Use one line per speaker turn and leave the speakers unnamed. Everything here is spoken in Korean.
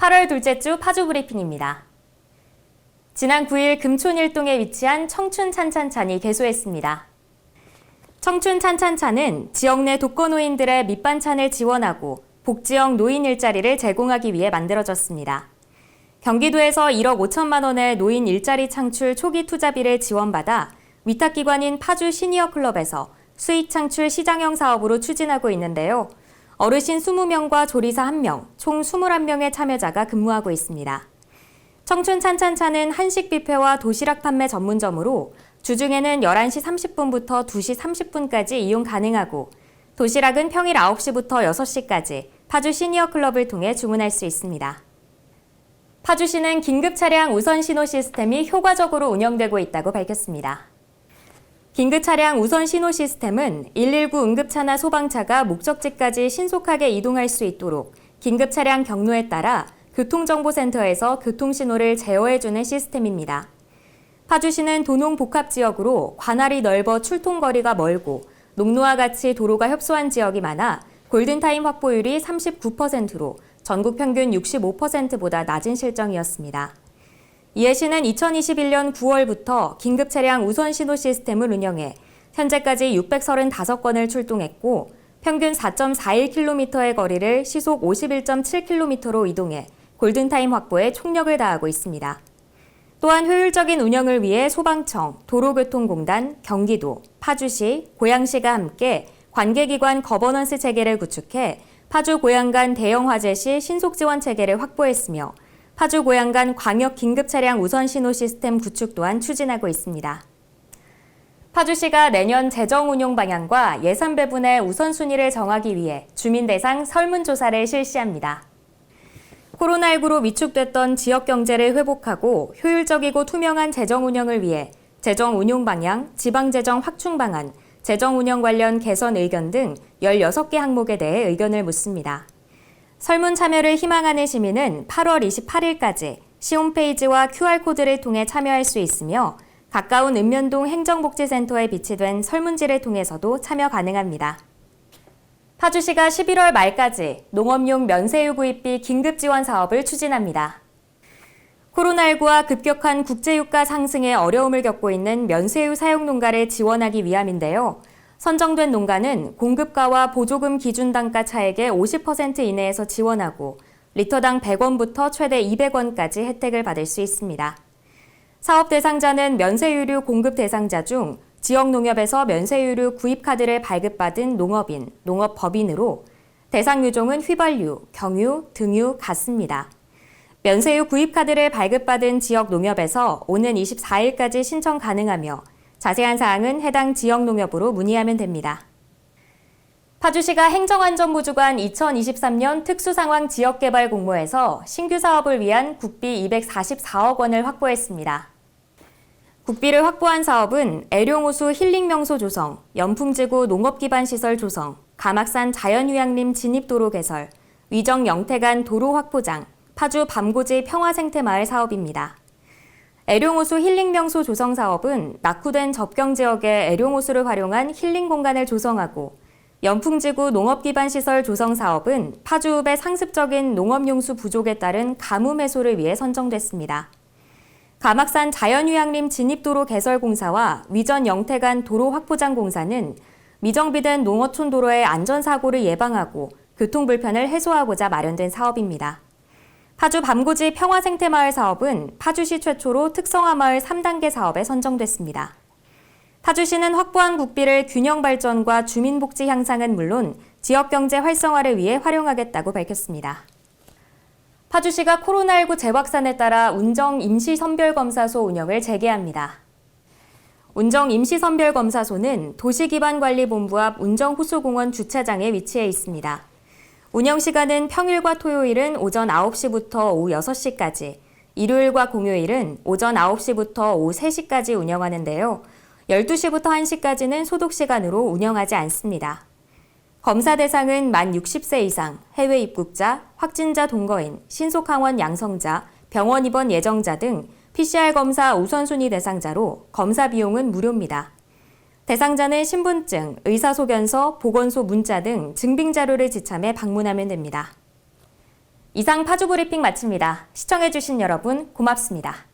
8월 둘째 주 파주 브리핑입니다. 지난 9일 금촌 일동에 위치한 청춘 찬찬찬이 개소했습니다. 청춘 찬찬찬은 지역 내 독거노인들의 밑반찬을 지원하고 복지형 노인 일자리를 제공하기 위해 만들어졌습니다. 경기도에서 1억 5천만 원의 노인 일자리 창출 초기 투자비를 지원받아 위탁기관인 파주 시니어 클럽에서 수익 창출 시장형 사업으로 추진하고 있는데요. 어르신 20명과 조리사 1명, 총 21명의 참여자가 근무하고 있습니다. 청춘 찬찬찬은 한식 뷔페와 도시락 판매 전문점으로 주중에는 11시 30분부터 2시 30분까지 이용 가능하고 도시락은 평일 9시부터 6시까지 파주 시니어 클럽을 통해 주문할 수 있습니다. 파주시는 긴급 차량 우선 신호 시스템이 효과적으로 운영되고 있다고 밝혔습니다. 긴급 차량 우선 신호 시스템은 119 응급차나 소방차가 목적지까지 신속하게 이동할 수 있도록 긴급 차량 경로에 따라 교통정보센터에서 교통신호를 제어해주는 시스템입니다. 파주시는 도농 복합 지역으로 관할이 넓어 출통거리가 멀고 농로와 같이 도로가 협소한 지역이 많아 골든타임 확보율이 39%로 전국 평균 65%보다 낮은 실정이었습니다. 이해 시는 2021년 9월부터 긴급 차량 우선 신호 시스템을 운영해 현재까지 635건을 출동했고 평균 4.41km의 거리를 시속 51.7km로 이동해 골든타임 확보에 총력을 다하고 있습니다. 또한 효율적인 운영을 위해 소방청, 도로교통공단, 경기도, 파주시, 고양시가 함께 관계기관 거버넌스 체계를 구축해 파주 고양 간 대형 화재 시 신속 지원 체계를 확보했으며 파주 고양 간 광역 긴급 차량 우선 신호 시스템 구축 또한 추진하고 있습니다. 파주시가 내년 재정 운용 방향과 예산 배분의 우선순위를 정하기 위해 주민 대상 설문조사를 실시합니다. 코로나19로 위축됐던 지역 경제를 회복하고 효율적이고 투명한 재정 운영을 위해 재정 운용 방향, 지방 재정 확충 방안, 재정 운영 관련 개선 의견 등 16개 항목에 대해 의견을 묻습니다. 설문 참여를 희망하는 시민은 8월 28일까지 시 홈페이지와 QR코드를 통해 참여할 수 있으며 가까운 읍면동 행정복지센터에 비치된 설문지를 통해서도 참여 가능합니다. 파주시가 11월 말까지 농업용 면세유 구입비 긴급 지원 사업을 추진합니다. 코로나19와 급격한 국제유가 상승에 어려움을 겪고 있는 면세유 사용 농가를 지원하기 위함인데요. 선정된 농가는 공급가와 보조금 기준 단가 차액의 50% 이내에서 지원하고 리터당 100원부터 최대 200원까지 혜택을 받을 수 있습니다. 사업 대상자는 면세유류 공급 대상자 중 지역 농협에서 면세유류 구입 카드를 발급받은 농업인, 농업법인으로 대상 유종은 휘발유, 경유, 등유, 가스입니다. 면세유 구입 카드를 발급받은 지역 농협에서 오는 24일까지 신청 가능하며 자세한 사항은 해당 지역 농협으로 문의하면 됩니다. 파주시가 행정안전부 주관 2023년 특수상황 지역개발 공모에서 신규 사업을 위한 국비 244억 원을 확보했습니다. 국비를 확보한 사업은 애룡호수 힐링명소 조성, 연풍지구 농업기반시설 조성, 가막산 자연휴양림 진입도로 개설, 위정 영태간 도로 확포장, 파주 밤고지 평화생태마을 사업입니다. 애룡호수 힐링명소 조성 사업은 낙후된 접경 지역의 애룡호수를 활용한 힐링 공간을 조성하고 연풍지구 농업기반시설 조성 사업은 파주읍의 상습적인 농업용수 부족에 따른 가뭄 해소를 위해 선정됐습니다. 가막산 자연휴양림 진입도로 개설 공사와 위전 영태간 도로 확포장 공사는 미정비된 농어촌 도로의 안전사고를 예방하고 교통불편을 해소하고자 마련된 사업입니다. 파주 밤고지 평화생태마을 사업은 파주시 최초로 특성화 마을 3단계 사업에 선정됐습니다. 파주시는 확보한 국비를 균형 발전과 주민복지 향상은 물론 지역경제 활성화를 위해 활용하겠다고 밝혔습니다. 파주시가 코로나19 재확산에 따라 운정 임시선별검사소 운영을 재개합니다. 운정 임시선별검사소는 도시기반관리본부 앞 운정 호수공원 주차장에 위치해 있습니다. 운영 시간은 평일과 토요일은 오전 9시부터 오후 6시까지, 일요일과 공휴일은 오전 9시부터 오후 3시까지 운영하는데요. 12시부터 1시까지는 소독 시간으로 운영하지 않습니다. 검사 대상은 만 60세 이상, 해외 입국자, 확진자 동거인, 신속항원 양성자, 병원 입원 예정자 등 PCR 검사 우선순위 대상자로 검사 비용은 무료입니다. 대상자는 신분증, 의사소견서, 보건소 문자 등 증빙 자료를 지참해 방문하면 됩니다. 이상 파주 브리핑 마칩니다. 시청해주신 여러분 고맙습니다.